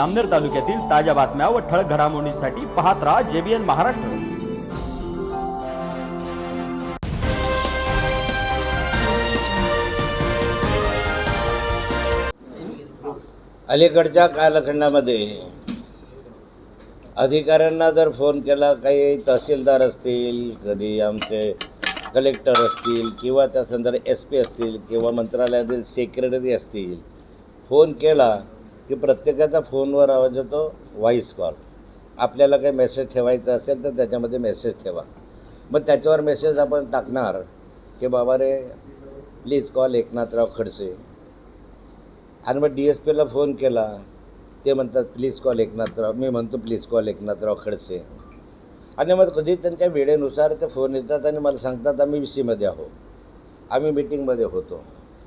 अमनेर तालुक्यातील ताज्या बातम्या व ठळक घडामोडींसाठी पाहत राहा जेबीएन महाराष्ट्र. अलीकडच्या कालखंडामध्ये अधिकाऱ्यांना जर फोन केला काही तहसीलदार असतील कधी आमचे कलेक्टर असतील किंवा त्या एस पी असतील किंवा मंत्रालयातील सेक्रेटरी असतील फोन केला की प्रत्येकाचा फोनवर आवाज येतो व्हॉईस कॉल आपल्याला काही मेसेज ठेवायचा असेल तर त्याच्यामध्ये मेसेज ठेवा. मग त्याच्यावर मेसेज आपण टाकणार की बाबा रे प्लीज कॉल एकनाथराव खडसे. आणि मग डी एस पीला फोन केला ते म्हणतात प्लीज कॉल एकनाथराव. मी म्हणतो प्लीज कॉल एकनाथराव खडसे. आणि मग कधी त्यांच्या वेळेनुसार ते फोन येतात आणि मला सांगतात आम्ही वी सीमध्ये आहो आम्ही मिटिंगमध्ये होतो.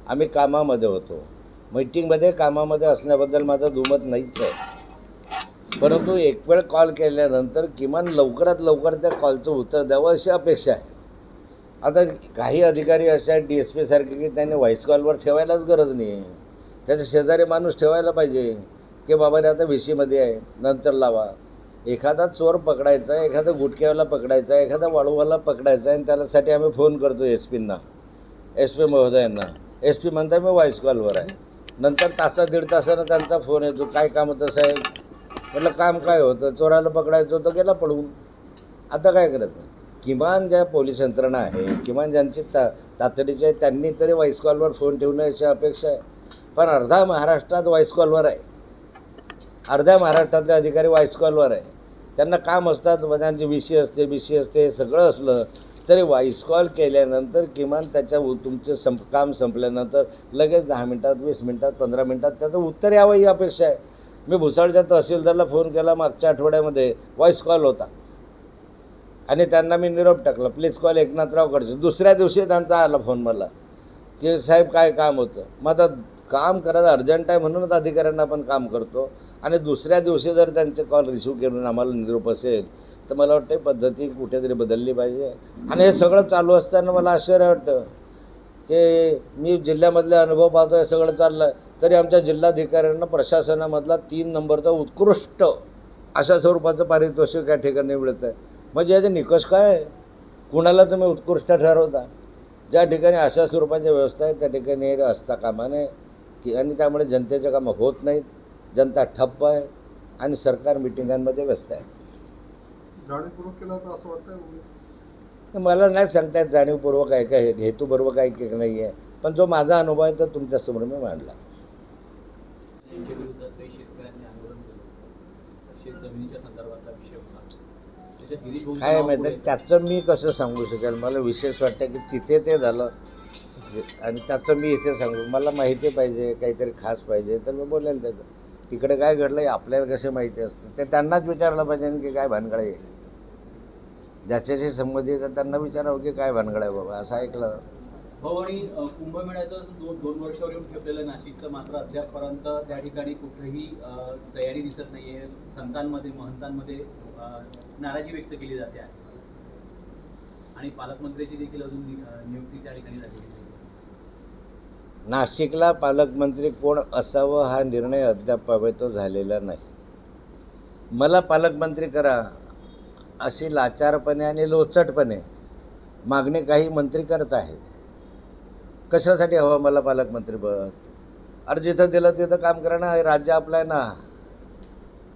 आम्ही कामामध्ये होतो. मीटिंगमध्ये कामामध्ये असण्याबद्दल माझं दुमत नाहीच आहे. परंतु एक वेळ कॉल केल्यानंतर किमान लवकरात लवकर त्या कॉलचं उत्तर द्यावं अशी अपेक्षा आहे. आता काही अधिकारी असे आहेत डी एस पी सारखे की त्यांनी व्हॉईस कॉलवर ठेवायलाच गरज नाही. आहे त्याच्या शेजारी माणूस ठेवायला पाहिजे की बाबा रे आता विशीमध्ये आहे नंतर लावा. एखादा चोर पकडायचा आहे एखादा गुटख्यावाला पकडायचा आहे एखादा वाळूवाला पकडायचा आहे आणि त्यासाठी आम्ही फोन करतो एस पींना एस पी महोदयांना. एस पी म्हणता मी व्हॉईस कॉलवर आहे. नंतर तासा दीड तासानं त्यांचा फोन येतो काय काम होतं साहेब? म्हटलं काम काय होतं? चोराला पकडायचं होतं गेला पळून. आता काय करायचं किमान ज्या पोलीस यंत्रणा आहे किमान ज्यांची ता तातडीची आहे त्यांनी तरी व्हॉइस कॉलवर फोन ठेवणं अशी अपेक्षा आहे. पण अर्धा महाराष्ट्रात व्हॉइस कॉलवर आहे. अर्ध्या महाराष्ट्रातले अधिकारी व्हॉइस कॉलवर आहे. त्यांना काम असतात म्हणजे त्यांची बी सी असते बी सी असते हे सगळं असलं तरी व्हॉइस कॉल केल्यानंतर किमान त्याच्या तुमचं संप काम संपल्यानंतर लगेच दहा मिनटात वीस मिनटात पंधरा मिनटात त्याचं उत्तर यावं ही अपेक्षा आहे. मी भुसाळच्या तहसीलदारला फोन केला मागच्या आठवड्यामध्ये व्हॉईस कॉल होता. आणि त्यांना मी निरोप टाकला प्लीज कॉल एकनाथराव कडचे दुसऱ्या दिवशी त्यांचा आला फोन मला की साहेब काय काम होतं? मग आता काम करायचं अर्जंट आहे म्हणूनच अधिकाऱ्यांना आपण काम करतो. आणि दुसऱ्या दिवशी जर त्यांचे कॉल रिसिव्ह करून आम्हाला निरोप असेल तर मला वाटतं पद्धती कुठेतरी बदलली पाहिजे. आणि हे सगळं चालू असताना मला आश्चर्य वाटतं की मी जिल्ह्यामधले अनुभव पाहतो हे सगळं चाललं आहे तरी आमच्या जिल्हाधिकाऱ्यांना प्रशासनामधला तीन नंबरचा उत्कृष्ट अशा स्वरूपाचं पारितोषिक या ठिकाणी मिळतं आहे म्हणजे याचे निकष काय आहे? कुणाला तुम्ही उत्कृष्ट ठरवता? ज्या ठिकाणी अशा स्वरूपाच्या व्यवस्था आहे त्या ठिकाणी असता कामा नये. की आणि त्यामुळे जनतेच्या कामं होत नाहीत. जनता ठप्प आहे आणि सरकार मिटिंगांमध्ये व्यस्त आहे. जाणीवपूर्वक केला तर असं वाटतं मला नाही सांगता येत जाणीवपूर्वक आहे का हे हेतुपूर्वक आहे की नाही आहे. पण जो माझा अनुभव आहे तो तुमच्यासमोर मी मांडला. काय माहिती त्याचं मी कसं सांगू शकेल? मला विशेष वाटतं की तिथे ते झालं. आणि त्याचं मी इथे सांगू. मला माहिती पाहिजे काहीतरी खास पाहिजे तर मी बोलेल त्याचं. तिकडे काय घडलं आपल्याला कसे माहिती असतं? ते त्यांनाच विचारलं पाहिजे की काय भानगड आहे? ज्याच्याशी संबंधित आहे त्यांना विचारावं की काय भानगड आहे बाबा असं ऐकलं. हो आणि कुंभमेळ्याचं दोन दोन वर्षावर येऊन ठेवलेलं नाशिकचं मात्र अद्यापपर्यंत त्या ठिकाणी कुठेही तयारी दिसत नाहीये. संतांमध्ये महंतांमध्ये नाराजी व्यक्त केली जाते. आहे आणि पालकमंत्र्याची देखील अजून नियुक्ती त्या ठिकाणी झाली नाशिकला पालकमंत्री कोण असावं हा निर्णय अद्याप तो झालेला नाही. मला पालकमंत्री करा अशी लाचारपणे आणि लोचटपणे मागणी काही मंत्री करत आहेत. कशासाठी हवं मला पालकमंत्री पद? अरे जिथं दिलं तिथं काम करा ना हे राज्य आपलं आहे ना.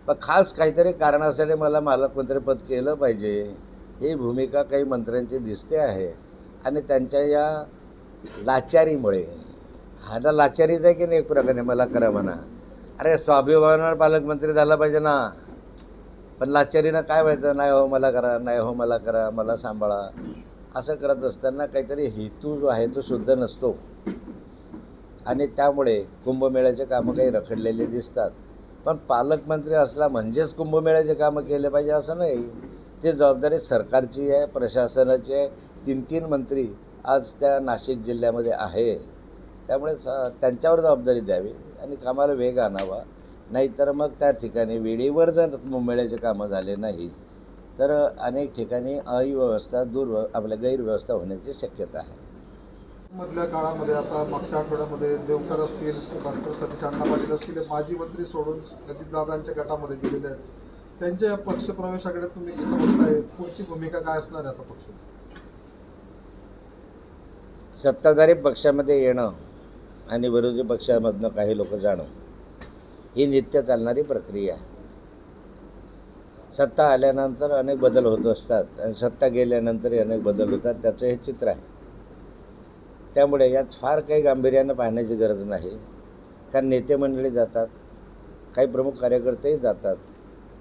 पण खास काहीतरी कारणासाठी मला पालकमंत्रीपद केलं पाहिजे. ही भूमिका काही मंत्र्यांची दिसते आहे. आणि त्यांच्या या लाचारीमुळे हा तर लाचारीच आहे की नाही एक प्रकारे? मला करा म्हणा. अरे स्वाभिमानावर पालकमंत्री झाला पाहिजे ना. पण लाचारीनं काय व्हायचं? नाही हो मला करा नाही हो मला करा मला सांभाळा. असं करत असताना काहीतरी हेतू जो आहे तो शुद्ध नसतो. आणि त्यामुळे कुंभमेळ्याचे कामं काही रखडलेले दिसतात. पण पालकमंत्री असला म्हणजेच कुंभमेळ्याचे कामं केले पाहिजे असं नाही. ते जबाबदारी सरकारची आहे प्रशासनाची आहे. तीन तीन मंत्री आज त्या नाशिक जिल्ह्यामध्ये आहे. त्यामुळे स त्यांच्यावर जबाबदारी द्यावी आणि कामाला वेग आणावा. नाहीतर मग त्या ठिकाणी वेळेवर जर कुंभमेळ्याचे कामं झाले नाही तर अनेक ठिकाणी अव्यवस्था दूर आपल्या गैरव्यवस्था होण्याची शक्यता आहे. मधल्या काळामध्ये आता मागच्या आठवड्यामध्ये देवकर असतील डॉक्टर सतीश अण्णा पाटील असतील माजी मंत्री सोडून अजितदादांच्या गटामध्ये गेलेले आहेत. त्यांच्या या पक्षप्रवेशाकडे तुम्ही कसं बघताय? पुढची भूमिका काय असणार आहे आता पक्षाची? सत्ताधारी पक्षामध्ये येणं आणि विरोधी पक्षामधनं काही लोक जाणं ही नित्य चालणारी प्रक्रिया आहे. सत्ता आल्यानंतर अनेक बदल होत असतात आणि सत्ता गेल्यानंतरही अनेक बदल होतात त्याचं हे चित्र आहे. त्यामुळे यात फार काही गांभीर्यानं पाहण्याची गरज नाही. कारण नेते मंडळी जातात काही प्रमुख कार्यकर्तेही जातात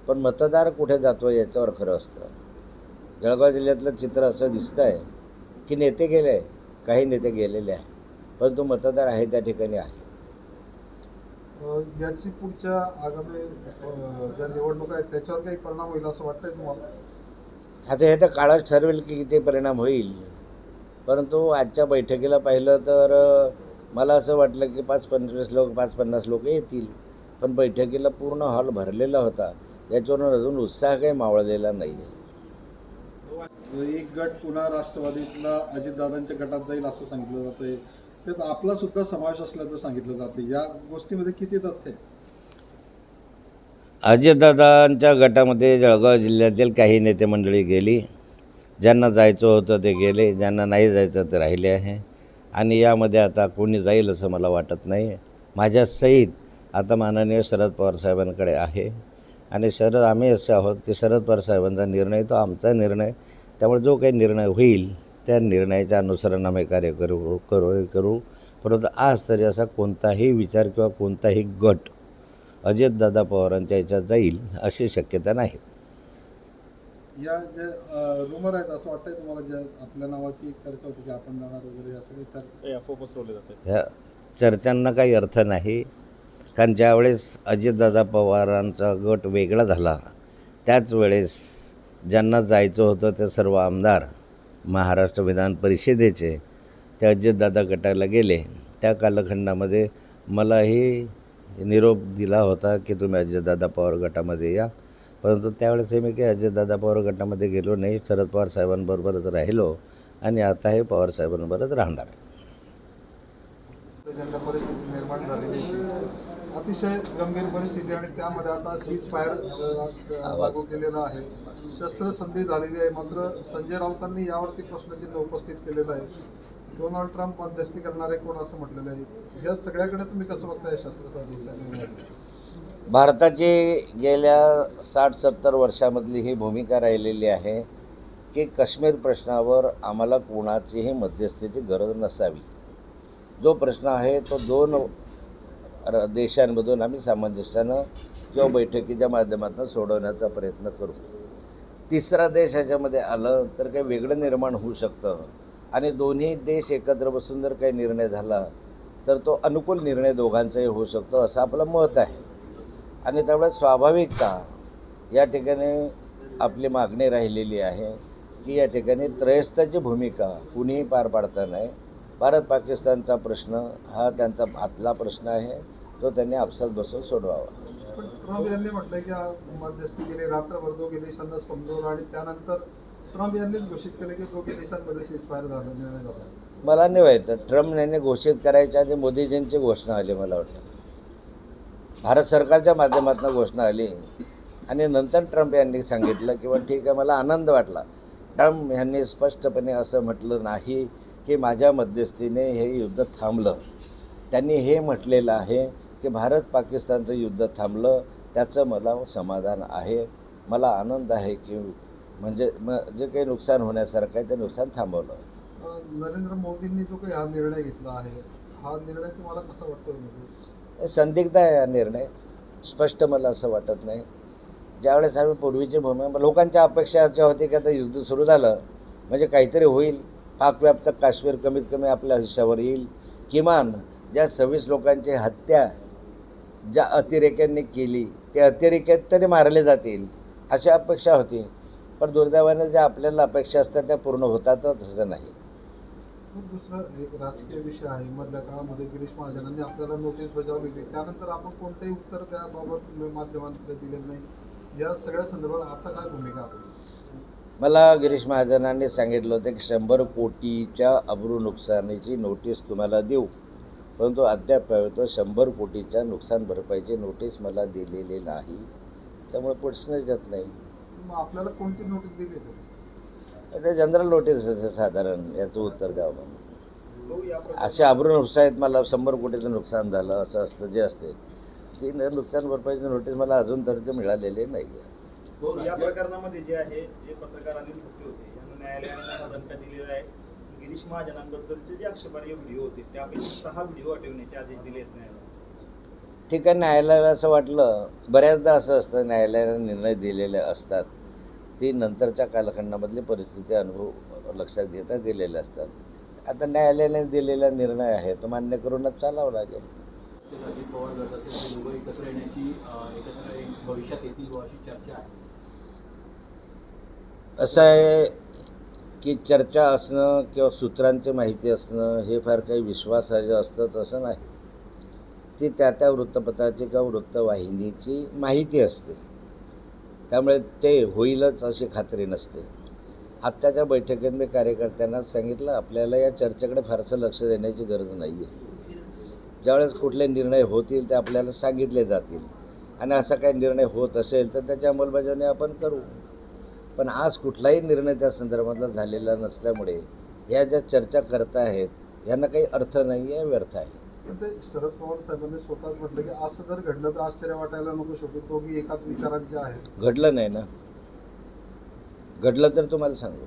पण मतदार कुठे जातो याच्यावर खरं असतं. जळगाव जिल्ह्यातलं चित्र असं दिसतं आहे की नेते गेले काही नेते गेलेले आहे परंतु मतदार आहे त्या ठिकाणी आहे. याची पुढच्या आगामी ज्या निवडणुका आहेत त्याच्यावर काही परिणाम होईल असं वाटतंय तुम्हाला? आता हे तर काळच ठरवेल की किती परिणाम होईल. परंतु आजच्या बैठकीला पाहिलं तर मला असं वाटलं की पाच पंचवीस लोक पाच पन्नास लोक येतील. पण बैठकीला पूर्ण हॉल भरलेला होता. याच्यावरून अजून उत्साह काही मावळलेला नाही आहे एक गट पुन्हा राष्ट्रवादीतला अजितदादांच्या गटात जाईल असं सांगितलं जातंय. त्यात आपला सुद्धा समावेश असल्याचं सांगितलं जाते. या गोष्टीमध्ये किती तथ्य अजितदादांच्या गटामध्ये जळगाव जिल्ह्यातील काही नेते मंडळी गेली. ज्यांना जायचं होतं ते गेले ज्यांना नाही जायचं ते राहिले आहे. आणि यामध्ये आता कोणी जाईल असं मला वाटत नाही. माझ्या सहित आता माननीय शरद पवार साहेबांकडे आहे. आणि शरद आम्ही असे आहोत की शरद पवार साहेबांचा निर्णय तो आमचा निर्णय. त्यामुळे जो काही निर्णय होईल त्या निर्णयाच्या अनुसरण आम्ही कार्य करू करू करू. परंतु आज तरी असा कोणताही विचार किंवा कोणताही गट अजितदादा पवारांच्या याच्यात जाईल अशी शक्यता नाही. या जे रुमर आहेत असं वाटतंय तुम्हाला ज्या आपल्या नावाची एक चर्चा होती की आपण जाणार वगैरे या सगळी चर्चा ह्या चर्चांना काही अर्थ नाही. कारण ज्यावेळेस अजितदादा पवारांचा गट वेगळा झाला त्याच वेळेस ज्यांना जायचं होतं ते सर्व आमदार महाराष्ट्र विधान परिषदेचे ते अजितदादा गटाला गेले. त्या कालखंडामध्ये मलाही निरोप दिला होता की तुम्ही अजितदादा पवार गटामध्ये या. परंतु त्यावेळेस मी काही अजितदादा पवार गटामध्ये गेलो नाही. शरद पवार साहेबांबरोबरच राहिलो आणि आताही पवार साहेबांबरोबरच राहणार ज्यांना परिस्थिती निर्माण झालेली आहे. अतिशय गंभीर परिस्थिती आणि त्यामध्ये आता सीज फायर लागू केलेला आहे. शस्त्रसंधी झालेली आहे. मात्र संजय राऊतांनी यावरती प्रश्नचिन्ह उपस्थित केलेलं आहे. डोनाल्ड ट्रम्प मध्यस्थी करणारे कोण असं म्हटलेलं आहे? या सगळ्याकडे तुम्ही कसं बघताय शस्त्रसंधीच्या भारताची गेल्या साठ सत्तर वर्षामधली ही भूमिका राहिलेली आहे की काश्मीर प्रश्नावर आम्हाला कोणाचीही मध्यस्थीची गरज नसावी. जो प्रश्न आहे तो दोन र- देशांमधून आम्ही सामंजस्यानं किंवा बैठकीच्या माध्यमातून सोडवण्याचा प्रयत्न करू. तिसरा देश ह्याच्यामध्ये आलं तर काही वेगळं निर्माण होऊ शकतं. आणि दोन्ही देश एकत्र बसून जर काही निर्णय झाला तर तो अनुकूल निर्णय दोघांचाही होऊ शकतो असं आपलं मत आहे. आणि त्यामुळे स्वाभाविकता या ठिकाणी आपली मागणी राहिलेली आहे की या ठिकाणी त्रयस्थाची भूमिका कुणीही पार पाडता नाही. भारत पाकिस्तानचा प्रश्न हा त्यांचा आतला प्रश्न आहे. तो त्यांनी आपसात बसून सोडवावा. ट्रम्प यांनी की मध्यस्थी गेली रात्रभर दोघे देशांना समजवलं आणि त्यानंतर ट्रम्प यांनीच घोषित केलं की दोघे देशांमध्ये झाला निर्णय झाला. मला नाही माहीत. ट्रम्प यांनी घोषित करायच्या आधी मोदीजींची घोषणा आली मला वाटतं. भारत सरकारच्या माध्यमातून घोषणा आली. आणि नंतर ट्रम्प यांनी सांगितलं किंवा ठीक आहे मला आनंद वाटला. ट्रम्प यांनी स्पष्टपणे असं म्हटलं नाही की माझ्या मध्यस्थीने हे युद्ध थांबलं. त्यांनी हे म्हटलेलं आहे की भारत पाकिस्तानचं युद्ध थांबलं त्याचं मला समाधान आहे. मला आनंद आहे की म्हणजे म जे काही नुकसान होण्यासारखं आहे ते नुकसान थांबवलं. नरेंद्र मोदींनी जो काही हा निर्णय घेतला आहे हा निर्णय तुम्हाला कसा वाटतोय म्हणजे? संदिग्ध आहे हा निर्णय. स्पष्ट मला असं वाटत नाही. ज्यावेळेस आम्ही पूर्वीची भूमी लोकांच्या अपेक्षा अशा होती की आता युद्ध सुरू झालं म्हणजे काहीतरी होईल. पाकव्याप्त काश्मीर कमीत कमी आपल्या हिश्श्यावर येईल. किमान ज्या सव्वीस लोकांची हत्या ज्या अतिरेक्यांनी केली ते अतिरेक्यात तरी मारले जातील अशी अपेक्षा होती. पण दुर्दैवाने ज्या आपल्याला अपेक्षा असतात त्या पूर्ण होतातच असं नाही. खूप दुसरा एक राजकीय विषय आहे. मधल्या काळामध्ये गिरीश महाजनांनी आपल्याला नोटीस बजावली होती. त्यानंतर आपण कोणतेही उत्तर त्याबाबत माध्यमांकडे नाही. या सगळ्या संदर्भात आता काय भूमिका आपली मला गिरीश महाजनांनी सांगितलं होतं की शंभर कोटीच्या अब्रू नुकसानीची नोटीस तुम्हाला देऊ. परंतु अद्याप शंभर कोटीच्या नुकसान भरपाईची नोटीस मला दिलेली नाही. त्यामुळे प्रश्नच येत नाही. मग आपल्याला कोणती नोटीस दिली? ते जनरल नोटीस आहे साधारण याचं उत्तर द्यावं म्हणून. असे अब्रू नुकसान आहेत मला शंभर कोटीचं नुकसान झालं असं असतं जे असते. ती नुकसान भरपाईची नोटीस मला अजून तर ते मिळालेली नाही आहे हो, या प्रकरणामध्ये जे आहे जे पत्रकार अनिल होते यांना न्यायालयाने त्यांना दणका दिलेला आहे गिरीश महाजनांबद्दलचे जे आक्षेपार्ह व्हिडिओ होते त्यापैकी सहा व्हिडिओ हटवण्याचे आदेश दिले आहेत न्यायालयाने ठीक आहे न्यायालयाला असं वाटलं बऱ्याचदा असं असतं न्यायालयाने निर्णय दिलेले असतात. ती नंतरच्या कालखंडामधली परिस्थिती अनुभव लक्षात घेता दिलेले असतात. आता न्यायालयाने दिलेला निर्णय आहे तो मान्य करूनच चालावं लागेल. असेल, अजित पवार गट असेल ते दोघं एकत्र येण्याची अं, एकत्र एक- भविष्यात येतील बुवा अशी चर्चा आहे. असं आहे की चर्चा असणं किंवा सूत्रांची माहिती असणं हे फार काही विश्वासार्ह असतं तसं नाही. ती त्या त्या वृत्तपत्राची किंवा वृत्तवाहिनीची माहिती असते. त्यामुळे ते होईलच अशी खात्री नसते. आत्ताच्या बैठकीत मी कार्यकर्त्यांना सांगितलं आपल्याला या चर्चेकडे फारसं लक्ष देण्याची गरज नाही आहे ज्यावेळेस कुठले निर्णय होतील ते आपल्याला सांगितले जातील. आणि असा काही निर्णय होत असेल तर त्याची अंमलबजावणी आपण करू. पण आज कुठलाही निर्णय त्या संदर्भातला झालेला नसल्यामुळे या ज्या चर्चा करत आहेत यांना काही अर्थ नाही आहे व्यर्थ आहे. पण ते शरद पवार साहेबांनी स्वतःच म्हटलं की असं जर घडलं तर आश्चर्य वाटायला नको शेवटी दोघी एकाच विचारांचे आहेत घडलं नाही ना? घडलं तर तुम्हाला सांगू.